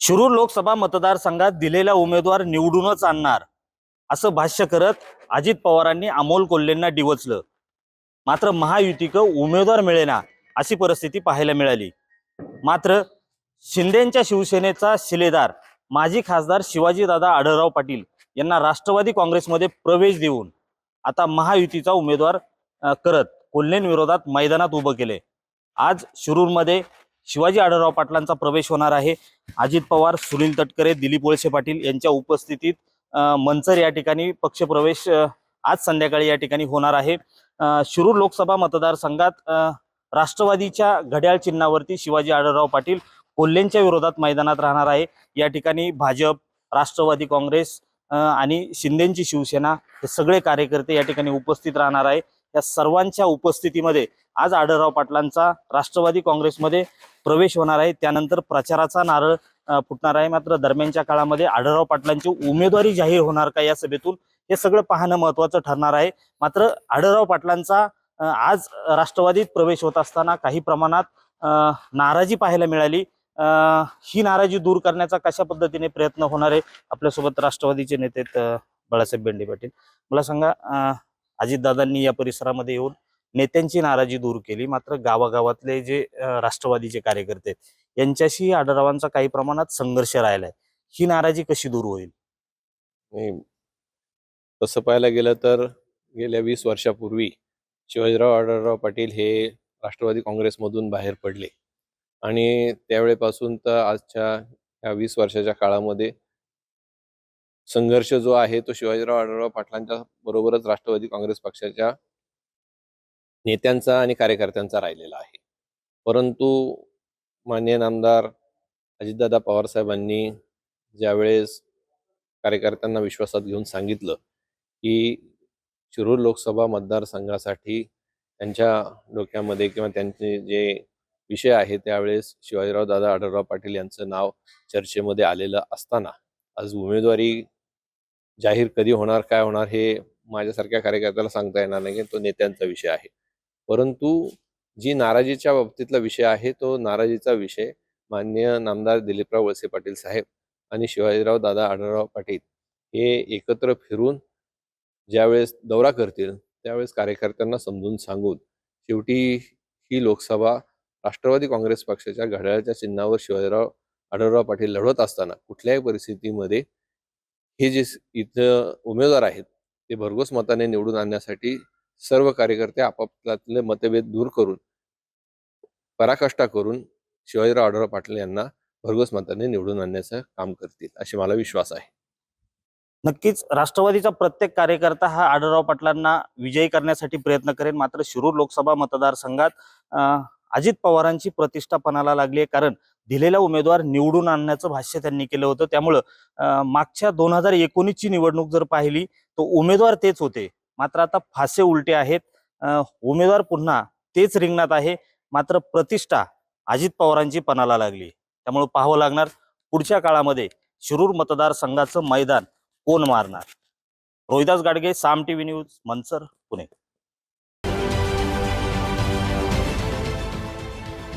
शिरूर लोकसभा मतदारसंघात दिलेला उमेदवार निवडूनच आणणार असं भाष्य करत अजित पवारांनी अमोल कोल्हेंना डिवचलं. मात्र महायुतीक उमेदवार मिळेना अशी परिस्थिती पाहायला मिळाली. मात्र शिंदेच्या शिवसेनेचा शिलेदार माजी खासदार शिवाजीदादा आढळराव पाटील यांना राष्ट्रवादी काँग्रेसमध्ये प्रवेश देऊन आता महायुतीचा उमेदवार करत कोल्हेंविरोधात मैदानात उभं केले आज शिरूरमध्ये शिवाजी आढळराव पाटलांचा प्रवेश होणार आहे. अजित पवार सुनील तटकरे दिलीप वळसे पाटील यांच्या उपस्थितीत मंचर या ठिकाणी पक्षप्रवेश आज संध्याकाळी या ठिकाणी होणार आहे. शिरूर लोकसभा मतदारसंघात राष्ट्रवादीच्या घड्याळ चिन्हावरती शिवाजी आढळराव पाटील कोल्हेंच्या विरोधात मैदानात राहणार आहे. या ठिकाणी भाजप राष्ट्रवादी काँग्रेस आणि शिंदेची शिवसेना हे सगळे कार्यकर्ते या ठिकाणी उपस्थित राहणार आहे. या सर्वांच्या उपस्थितीमध्ये आज आढळराव पाटलांचा राष्ट्रवादी काँग्रेसमध्ये प्रवेश होणार आहे. त्यानंतर प्रचाराचा नारळ फुटणार आहे. मात्र दरम्यानच्या काळामध्ये आढळराव पाटलांची उमेदवारी जाहीर होणार का या सभेतून हे सगळं पाहणं महत्वाचं ठरणार आहे. मात्र आढळराव पाटलांचा आज राष्ट्रवादीत प्रवेश होत असताना काही प्रमाणात नाराजी पाहायला मिळाली. ही नाराजी दूर करण्याचा कशा पद्धतीने प्रयत्न होणार आहे? आपल्यासोबत राष्ट्रवादीचे नेते बाळासाहेब बेंडे पाटील. मला सांगा अजितदादांनी या परिसरामध्ये येऊन नेत्यांची नाराजी दूर केली. मात्र गावागावातले जे राष्ट्रवादीचे कार्यकर्ते आहेत यांच्याशी आढरावांचा काही प्रमाणात संघर्ष राहिलाय ही नाराजी कशी दूर होईल? तसं पाहायला गेलं तर गेल्या वीस वर्षापूर्वी शिवाजीराव आढळराव पाटील हे राष्ट्रवादी काँग्रेसमधून बाहेर पडले. आणि त्यावेळेपासून तर आजच्या या वीस वर्षाच्या काळामध्ये संघर्ष जो आहे तो शिवाजीराव आढळराव पाटलांच्या बरोबरच राष्ट्रवादी काँग्रेस पक्षाच्या नेत्यांचा आणि कार्यकर्त्यांचा राहिलेला आहे. परंतु मान्य नामदार अजितदादा पवारसाहेबांनी ज्यावेळेस कार्यकर्त्यांना विश्वासात घेऊन सांगितलं की शिरूर लोकसभा मतदारसंघासाठी त्यांच्या डोक्यामध्ये किंवा त्यांचे जे विषय आहे त्यावेळेस शिवाजीराव दादा आढळराव पाटील यांचं नाव चर्चेमध्ये आलेलं असताना आज उमेदवारी जाहीर कधी होणार काय होणार हे माझ्यासारख्या कार्यकर्त्याला सांगता येणार नाही तो नेत्यांचा विषय आहे. परंतु जी नाराजीच्या बाबतीतला विषय आहे तो नाराजीचा विषय मान्य नामदार दिलीपराव वळसे पाटील साहेब आणि शिवाजीराव दादा आढळराव पाटील हे एकत्र फिरून ज्यावेळेस दौरा करतील त्यावेळेस कार्यकर्त्यांना समजून सांगून शेवटी ही लोकसभा राष्ट्रवादी काँग्रेस पक्षाच्या घड्याळाच्या चिन्हावर शिवाजीराव आढळराव पाटील लढवत असताना कुठल्याही परिस्थितीमध्ये हे जे इथं उमेदवार आहेत ते भरघोस मताने निवडून आणण्यासाठी सर्व कार्यकर्ते आपापल्यातले मतभेद दूर करून पराकाष्ठा करून शिवाजीराव आढळराव पाटील यांना भरघोस मताने निवडून आणण्याचं काम करतील अशी मला विश्वास आहे. नक्कीच राष्ट्रवादीचा प्रत्येक कार्यकर्ता हा आढळराव पाटलांना विजयी करण्यासाठी प्रयत्न करेल मात्र शिरूर लोकसभा मतदारसंघात अं, अजित पवारांची प्रतिष्ठा पणाला लागली आहे. कारण दिलेला उमेदवार निवडून आणण्याचं भाष्य त्यांनी केलं होतं. त्यामुळं मागच्या दोन हजार एकोणीसची निवडणूक जर पाहिली तर उमेदवार तेच होते. मात्र आता फासे उलटे आहेत. उमेदवार पुन्हा तेच रिंगणात आहे. मात्र प्रतिष्ठा अजित पवारांची पणाला लागली. त्यामुळे पाहावं लागणार पुढच्या काळामध्ये शिरूर मतदारसंघाचं मैदान कोण मारणार? Rohidas Gadge Saam TV news Mansar Pune.